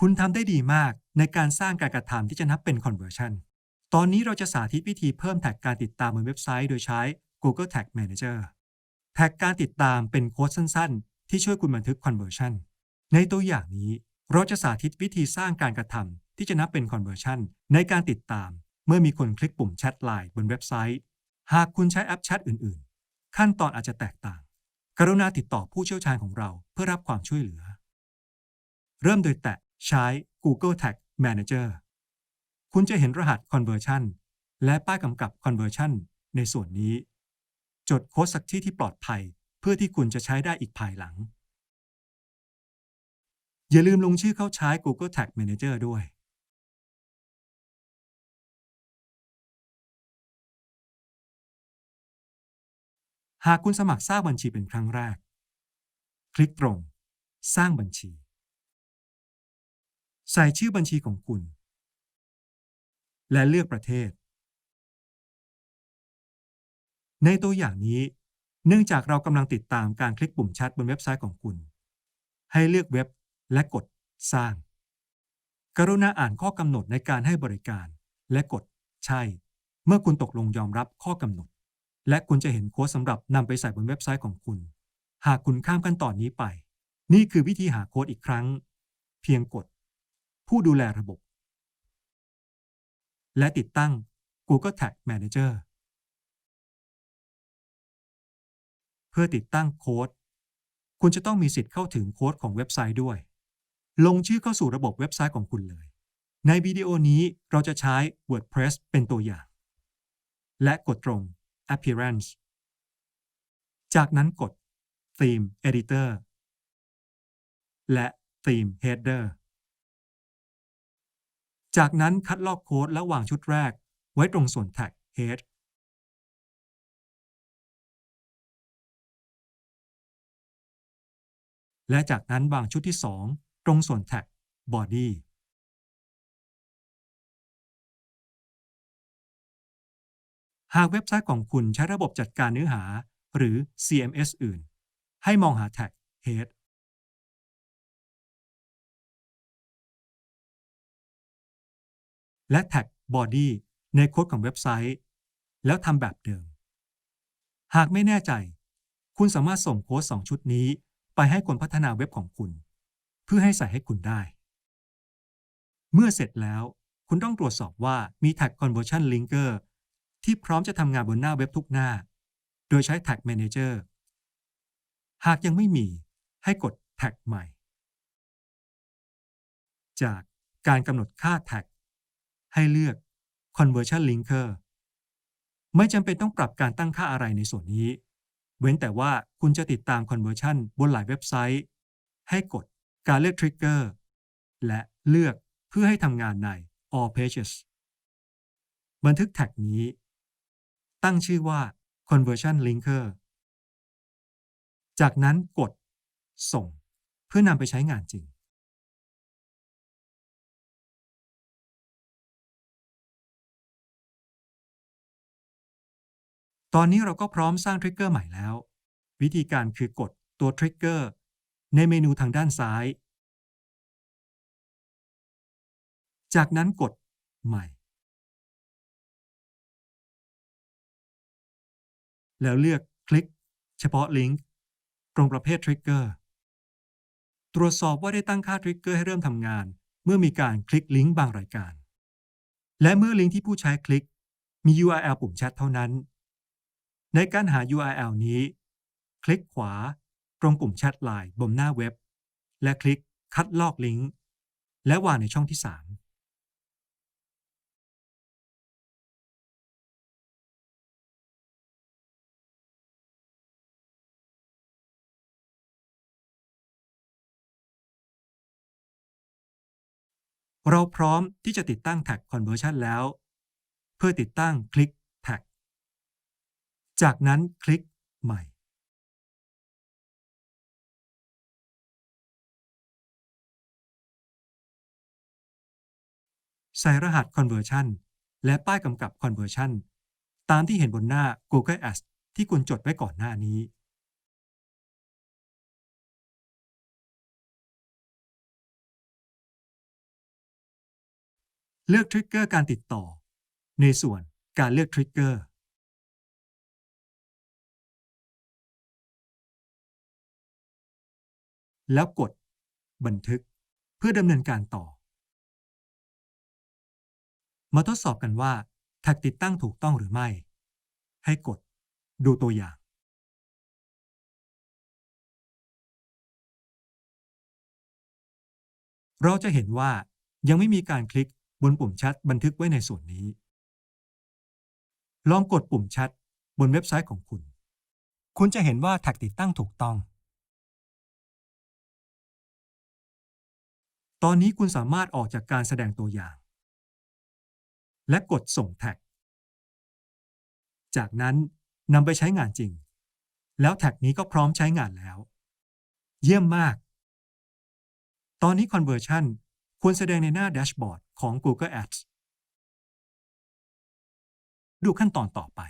คุณทำได้ดีมากในการสร้างการกระทำที่จะนับเป็น conversion ตอนนี้เราจะสาธิตวิธีเพิ่มแท็กการติดตามบนเว็บไซต์โดยใช้ Google Tag Manager แท็กการติดตามเป็นโค้ดสั้นๆ ที่ช่วยคุณบันทึก conversion ในตัวอย่างนี้เราจะสาธิตวิธีสร้างการกระทำที่จะนับเป็น conversion ในการติดตาม เมื่อมีคนคลิกปุ่มแชทไลน์บนเว็บไซต์ หากคุณใช้แอปแชทอื่นๆ ขั้นตอนอาจจะแตกต่าง กรุณาติดต่อผู้เชี่ยวชาญของเราเพื่อรับความช่วยเหลือ เริ่มโดยแตะ ใช้ Google Tag Manager คุณจะเห็นรหัส conversion และป้ายกำกับ conversion ในส่วนนี้ จดโค้ดสักที่ที่ปลอดภัย เพื่อที่คุณจะใช้ได้อีกภายหลัง อย่าลืมลงชื่อเข้าใช้ Google Tag Manager ด้วยหากคุณสมัครสร้างบัญชีเป็นครั้งแรก คลิกตรง สร้างบัญชี ใส่ชื่อบัญชีของคุณ และเลือกประเทศ ในตัวอย่างนี้ เนื่องจากเรากำลังติดตามการคลิกปุ่มแชทบนเว็บไซต์ของคุณ ให้เลือกเว็บและกดสร้าง กรุณาอ่านข้อกำหนดในการให้บริการ และกดใช่ เมื่อคุณตกลงยอมรับข้อกำหนด และคุณจะเห็นโค้ดสำหรับนำไปใส่บนเว็บไซต์ของคุณ หากคุณข้ามขั้นตอนนี้ไป นี่คือวิธีหาโค้ดอีกครั้ง เพียงกด ผู้ดูแลระบบ และติดตั้ง Google Tag Manager เพื่อติดตั้งโค้ด คุณจะต้องมีสิทธิ์เข้าถึงโค้ดของเว็บไซต์ด้วย ลงชื่อเข้าสู่ระบบเว็บไซต์ของคุณเลย ในวิดีโอนี้เราจะใช้ WordPress เป็นตัวอย่าง และกดตรง Appearance จากนั้นกด Theme Editor และ Theme Header จากนั้นคัดลอกโค้ดและวางชุดแรก ไว้ตรงส่วนแท็ก Head และจากนั้นวางชุดที่ 2 ตรงส่วนแท็ก Body หากเว็บไซต์ของคุณใช้ระบบจัดการเนื้อหา หรือ CMS อื่น ให้มองหาแท็ก Head และแท็ก Body ในโค้ดของเว็บไซต์ แล้วทำแบบเดิม หากไม่แน่ใจ คุณสามารถส่งโค้ด2ชุดนี้ ไปให้คนพัฒนาเว็บของคุณ เพื่อให้ใส่ให้คุณได้ เมื่อเสร็จแล้ว คุณต้องตรวจสอบว่ามีแท็ก Conversion Linker ที่พร้อมจะทำงานบนหน้าเว็บทุกหน้า โดยใช้ Tag Manager หากยังไม่มีให้กดแท็กใหม่ จากการกำหนดค่าแท็ก ให้เลือก Conversion Linker ไม่จำเป็นต้องปรับการตั้งค่าอะไรในส่วนนี้ เว้นแต่ว่าคุณจะติดตาม Conversion บนหลายเว็บไซต์ ให้กดการเลือก Trigger และเลือกเพื่อให้ทำงานใน All Pages บันทึกแท็กนี้ ตั้งชื่อว่า Conversion Linker จากนั้นกด ส่ง เพื่อนำไปใช้งานจริง ตอนนี้เราก็พร้อมสร้างทริกเกอร์ใหม่แล้ว วิธีการคือกดตัวทริกเกอร์ในเมนูทางด้านซ้าย จากนั้นกดใหม่ แล้วเลือกคลิก เฉพาะลิงก์ตรงประเภททริกเกอร์ ตรวจสอบว่าได้ตั้งค่าทริกเกอร์ให้เริ่มทำงาน เมื่อมีการคลิกลิงก์บางรายการ และเมื่อลิงก์ที่ผู้ใช้คลิก มี URL ปุ่มแชทเท่านั้น ในการหา URL นี้ คลิกขวาตรงปุ่มแชทไลน์บนหน้าเว็บ และคลิกคัดลอกลิงก์และวางในช่องที่ 3เราพร้อมที่จะติดตั้งแท็ก Conversion แล้ว เพื่อติดตั้งคลิกแท็ก จากนั้นคลิกใหม่ ใส่รหัส Conversion และป้ายกำกับ Conversion ตามที่เห็นบนหน้า Google Ads ที่คุณจดไว้ก่อนหน้านี้ เลือกทริกเกอร์การติดต่อ ในส่วนการเลือกทริกเกอร์ แล้วกดบันทึกเพื่อดำเนินการต่อ มาทดสอบกันว่าแท็กติดตั้งถูกต้องหรือไม่ ให้กดดูตัวอย่าง เราจะเห็นว่ายังไม่มีการคลิกบนปุ่มแชทบันทึกไว้ในส่วนนี้ ลองกดปุ่มแชทบนเว็บไซต์ของคุณ คุณจะเห็นว่าแท็กติดตั้งถูกต้อง ตอนนี้คุณสามารถออกจากการแสดงตัวอย่าง และกดส่งแท็ก จากนั้นนำไปใช้งานจริง แล้วแท็กนี้ก็พร้อมใช้งานแล้ว เยี่ยมมาก ตอนนี้ Conversion ควรแสดงในหน้าแดชบอร์ดของ Google Ads ดูขั้นตอนต่อไป